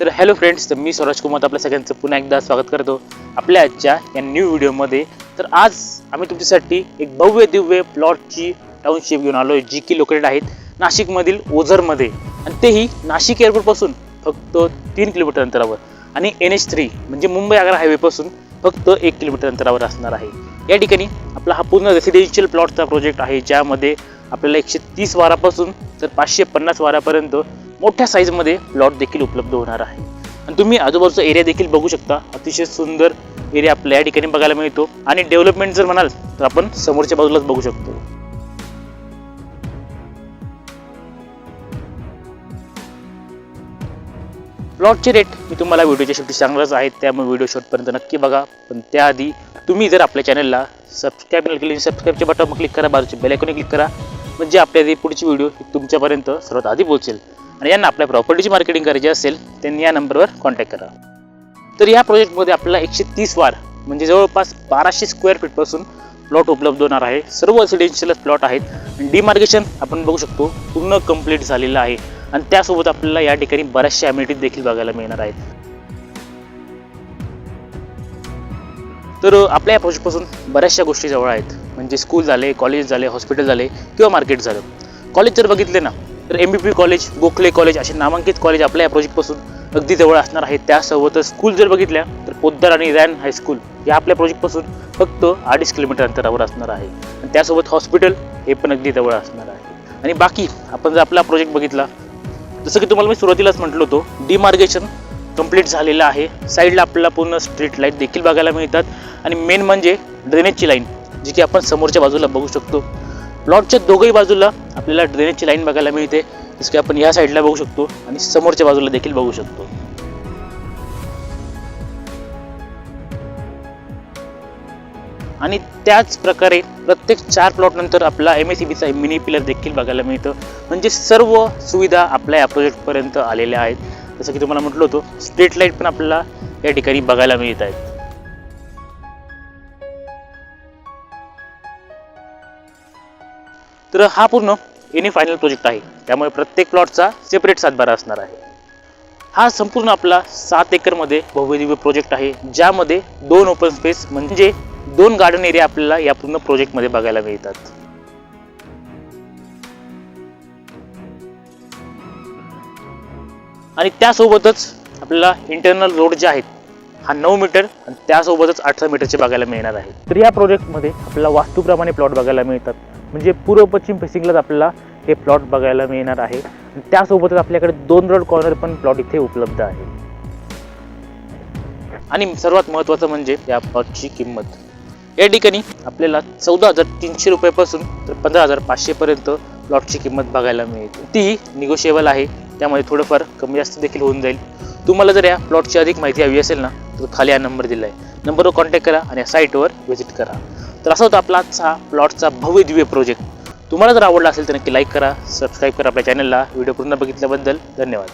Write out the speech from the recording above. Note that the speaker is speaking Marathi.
तर हॅलो फ्रेंड्स तर मी स्वराज कुमार आपल्या सगळ्यांचं पुन्हा एकदा स्वागत करतो आपल्या आजच्या या न्यू व्हिडिओमध्ये तर आज आम्ही तुमच्यासाठी एक भव्य दिव्य प्लॉटची टाउनशिप घेऊन आलो आहे जी की लोकेटेड आहेत नाशिकमधील ओझरमध्ये. आणि तेही नाशिक एअरपोर्टपासून फक्त तीन किलोमीटर अंतरावर. आणि एन एच थ्री म्हणजे मुंबई आग्रा हायवेपासून फक्त एक किलोमीटर अंतरावर असणार आहे. या ठिकाणी आपला हा पूर्ण रेसिडेन्शियल प्लॉटचा प्रोजेक्ट आहे ज्यामध्ये आपल्याला एकशे तीस वारापासून तर पाचशे पन्नास वारापर्यंत मोठ्या साईजमध्ये प्लॉट देखील उपलब्ध होणार आहे. आणि तुम्ही आजूबाजूचा एरिया देखील बघू शकता. अतिशय सुंदर एरिया आपल्या या ठिकाणी बघायला मिळतो. आणि डेव्हलपमेंट जर म्हणाल तर आपण समोरच्या बाजूलाच बघू शकतो. प्लॉटचे रेट मी तुम्हाला व्हिडिओच्या शेवटी सांगणारच आहेत त्यामुळे व्हिडिओ शॉर्टपर्यंत नक्की बघा. पण त्याआधी तुम्ही जर आपल्या चॅनलला सबस्क्राईब नाही केली सबस्क्राईबच्या बटनवर क्लिक करा. बाजूच्या बेल आयकॉनवर क्लिक करा. म्हणजे आपल्या पुढची व्हिडिओ तुमच्यापर्यंत सर्वात आधी पोहोचेल. आणि यांना आपल्या प्रॉपर्टीची मार्केटिंग करायची असेल त्यांनी या नंबरवर कॉन्टॅक्ट करा. तर या प्रोजेक्टमध्ये आपल्याला एकशे तीस वार म्हणजे जवळपास बाराशे स्क्वेअर फीटपासून प्लॉट उपलब्ध होणार आहे. सर्व रेसिडेन्शियल प्लॉट आहेत. आणि डिमार्केशन आपण बघू शकतो पूर्ण कंप्लीट झालेलं आहे. आणि त्यासोबत आपल्याला या ठिकाणी बऱ्याचशा अम्युनिटीज देखील बघायला मिळणार आहेत. तर आपल्या या प्रोजेक्टपासून बऱ्याचशा गोष्टी जवळ आहेत. म्हणजे स्कूल झाले कॉलेज झाले हॉस्पिटल झाले किंवा मार्केट झालं. कॉलेज जर बघितले ना तर M B P college Gokhale college असे नामांकित कॉलेज आपल्या या प्रोजेक्टपासून अगदी जवळ असणार आहेत. त्यासोबतच स्कूल जर बघितल्या तर पोद्दार आणि रॅन हायस्कूल या आपल्या प्रोजेक्टपासून फक्त अडीच किलोमीटर अंतरावर असणार आहे. आणि त्यासोबत हॉस्पिटल हे पण अगदी जवळ असणार आहे. आणि बाकी आपण जर आपला प्रोजेक्ट बघितला जसं की तुम्हाला मी सुरुवातीलाच म्हटलं होतो डिमार्गेशन कंप्लीट झालेलं आहे. साईडला आपल्याला पूर्ण स्ट्रीट लाइट देखील बघायला मिळतात. आणि मेन म्हणजे ड्रेनेजची लाईन जी की आपण समोरच्या बाजूला बघू शकतो. प्लॉटच्या दोघही बाजूला आपल्याला ड्रेनेजची लाईन बघायला मिळते. जसं की आपण या साईडला बघू शकतो आणि समोरच्या बाजूला देखील बघू शकतो. आणि त्याच प्रकारे प्रत्येक चार प्लॉट नंतर आपला एम एस सी बीचा मिनी पिलर देखील बघायला मिळतं. म्हणजे सर्व सुविधा आपल्या या प्रोजेक्टपर्यंत आलेल्या आहेत. जसं की तुम्हाला म्हटलं होतं स्ट्रीट लाइट पण आपल्याला या ठिकाणी बघायला मिळत आहेत. तर हा पूर्ण एनी फायनल प्रोजेक्ट आहे. त्यामुळे प्रत्येक प्लॉटचा सेपरेट सातबारा असणार आहे. हा संपूर्ण आपला सात एकरमध्ये भव्यदिव्य प्रोजेक्ट आहे ज्यामध्ये दोन ओपन स्पेस म्हणजे दोन गार्डन एरिया आपल्याला या पूर्ण प्रोजेक्टमध्ये बघायला मिळतात. आणि त्यासोबतच आपल्याला इंटरनल रोड जे आहेत हा नऊ मीटर आणि त्यासोबतच अठरा मीटरचे बघायला मिळणार आहे. तर या प्रोजेक्टमध्ये आपल्याला वास्तूप्रमाणे प्लॉट बघायला मिळतात. म्हणजे पूर्व पश्चिम फेसिंगलाच आपल्याला हे प्लॉट बघायला मिळणार आहे. त्यासोबतच आपल्याकडे दोन रोड कॉर्नर पण प्लॉट इथे उपलब्ध आहे. आणि सर्वात महत्त्वाचं म्हणजे या प्लॉटची किंमत. या ठिकाणी आपल्याला चौदा हजार तीनशे रुपयापासून तर पंधरा हजार पाचशेपर्यंत प्लॉटची किंमत बघायला मिळते. ती निगोशिएबल आहे. त्यामध्ये थोडंफार कमी जास्त देखील होऊन जाईल. तुम्हाला जर या प्लॉटची अधिक माहिती हवी असेल ना तर खाली हा नंबर दिला आहे. नंबरवर कॉन्टॅक्ट करा आणि या साईटवर व्हिजिट करा. तर असा होता आपला आजचा प्लॉटचा भव्य दिव्य प्रोजेक्ट तुम्हाला जर आवडला असेल तर नक्की लाईक करा सबस्क्राईब करा आपल्या चॅनलला व्हिडिओ पूर्ण बघितल्याबद्दल धन्यवाद.